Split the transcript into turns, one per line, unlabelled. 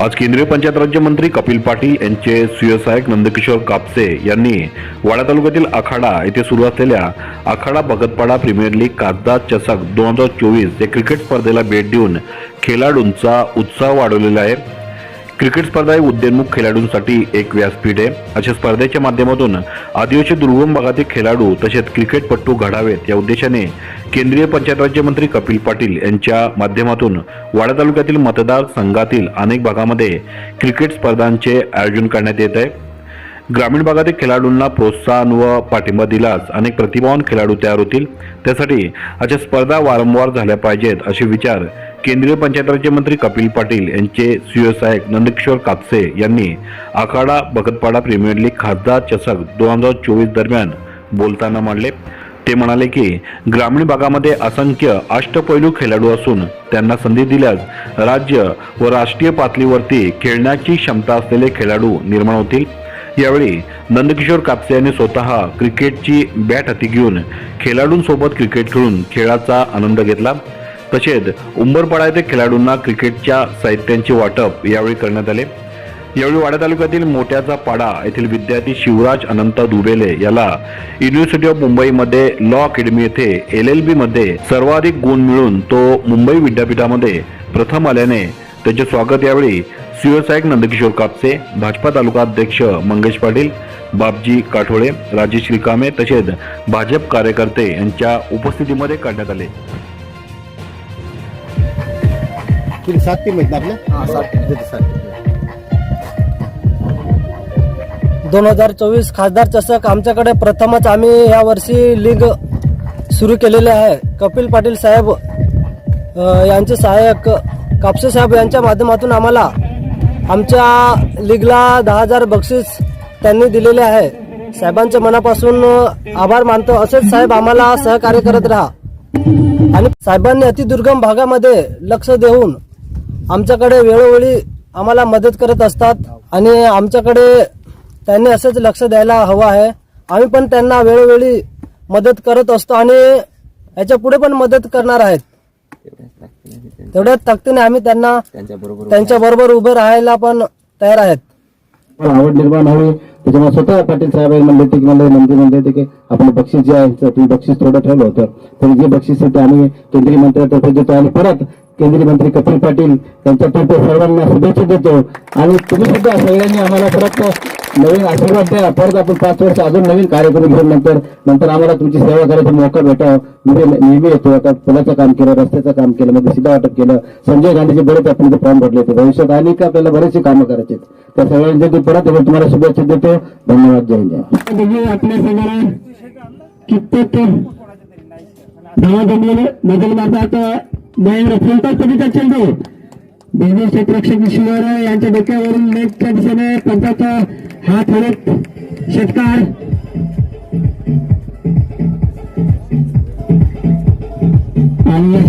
आज केंद्रीय पंचायत राज्यमंत्री कपिल पाटील यांचे सुयसहायक नंदकिशोर कापसे यांनी वाडा तालुक्यातील आखाडा येथे सुरू असलेल्या आखाडा भगतपाडा प्रीमियर लीग कागदा चषक दोन हजार चोवीस या क्रिकेट स्पर्धेला भेट देऊन खेळाडूंचा उत्साह वाढवलेला आहे. क्रिकेट स्पर्धा ही उद्योन्मुख खेळाडूंसाठी एक व्यासपीठ आहे. अशा स्पर्धेच्या माध्यमातून आदिवासी दुर्गम भागातील खेळाडू तसेच क्रिकेटपटू घडावेत या उद्देशाने केंद्रीय पंचायत राज्यमंत्री कपिल पाटील यांच्या माध्यमातून वाडा तालुक्यातील मतदार संघातील अनेक भागामध्ये क्रिकेट स्पर्धांचे आयोजन करण्यात येत आहे. ग्रामीण भागातील खेळाडूंना प्रोत्साहन व पाठिंबा दिलास अनेक प्रतिभावान खेळाडू तयार होतील. त्यासाठी अशा स्पर्धा वारंवार झाल्या पाहिजेत असे विचार केंद्रीय पंचायत राज्यमंत्री कपिल पाटील यांचे सुयसहायक नंदकिशोर कापसे यांनी आखाडा भगतपाडा प्रीमियर लीग खासदार चषक दोन हजार चोवीस दरम्यान बोलताना मांडले. ते म्हणाले की ग्रामीण भागामध्ये असंख्य अष्टपैलू खेळाडू असून त्यांना संधी दिल्यास राज्य व राष्ट्रीय पातळीवरती खेळण्याची क्षमता असलेले खेळाडू निर्माण होतील. यावेळी नंदकिशोर कापसे यांनी स्वतः क्रिकेटची बॅट हाती घेऊन खेळाडूंसोबत क्रिकेट खेळून खेळाचा आनंद घेतला. तसेच उंबरपाडा येथे खेळाडूंना क्रिकेटच्या साहित्यांचे वाटप यावेळी करण्यात आले. यावेळी वाडा तालुक्यातील मोठ्याचा पाडा येथील विद्यार्थी शिवराज अनंत दुबेले याला युनिव्हर्सिटी ऑफ मुंबईमध्ये लॉ अकॅडमी येथे एल एल बीमध्ये सर्वाधिक गुण मिळून तो मुंबई विद्यापीठामध्ये प्रथम आल्याने त्याचे स्वागत यावेळी शिवसाहेब नंदकिशोर कापसे भाजपा तालुका अध्यक्ष मंगेश पाटील बापजी काठोळे राजेश रिकामे तसेच भाजप कार्यकर्ते यांच्या उपस्थितीमध्ये करण्यात आले.
किती सात टीम आहेत ना आपल्या
हा, सात
सात टीम
दोन हजार चोवीस खासदार चषक आमच्याकडे प्रथमच आम्ही या वर्षी लीग सुरू केलेले आहे. कपिल पाटील साहेब अ, यांचे सहाय्यक कापसे साहेब यांच्या माध्यमातून आम्हाला आमच्या लीगला दहा हजार बक्षीस त्यांनी दिलेले आहे. साहेबांच्या मनापासून आभार मानतो. असेच साहेब आम्हाला सहकार्य करत राहा. आणि साहेबांनी अतिदुर्गम भागामध्ये लक्ष देऊन आमच्याकडे वेळोवेळी आम्हाला मदत करत असतात आणि आमच्याकडे त्यांनी असंच लक्ष द्यायला हवं आहे. आम्ही पण त्यांना वेळोवेळी मदत करत असतो आणि याच्यापुढे पण मदत करणार आहेत. तेवढ्याच ताकदीने आम्ही त्यांना त्यांच्या बरोबर उभे राहायला. पण तयार आहेत.
पण आवड निर्माण व्हावी त्याच्यामुळे स्वतः पाटील साहेब म्हणजे म्हणले ते म्हणले मंत्री म्हणले होते की आपण बक्षीस जे आहे ते बक्षीस थोडं ठेवलं होतं. पण जे बक्षीस आहे ते आम्ही केंद्रीय मंत्र्यातर्फे देतो आणि परत केंद्रीय मंत्री कपिल पाटील यांच्यातर्फे सर्वांना शुभेच्छा देतो. आणि तुम्ही सुद्धा सगळ्यांनी आम्हाला परत नवीन आशीर्वाद द्या. परत आपण पाच वर्ष अजून नवीन कार्यक्रम घेऊन नंतर नंतर आम्हाला तुमची सेवा करायचा मौका भेटावा. मी नेहमी येतो. आता पुलाचं काम केलं रस्त्याचं काम केलं मध्ये सीधा वाटप केलं. संजय गांधीचे बरेच आपण इथे फॉर्म भरले होते. भविष्यात आणि का आपल्याला बरेचसे कामं करायचे त्या सगळ्यांचे परत एकदा तुम्हाला शुभेच्छा देतो. धन्यवाद. जय जय
देखील आपल्या संघाला कित्येक धावा जमलेले बदल मारतात महेंद्र फुलटॉस पटीचा चेंडू दोन्ही क्षेत्ररक्षक ईश्वर यांच्या डोक्यावरून नेटच्या दिशेने पंचाचा हा हलत षटकार. आणि या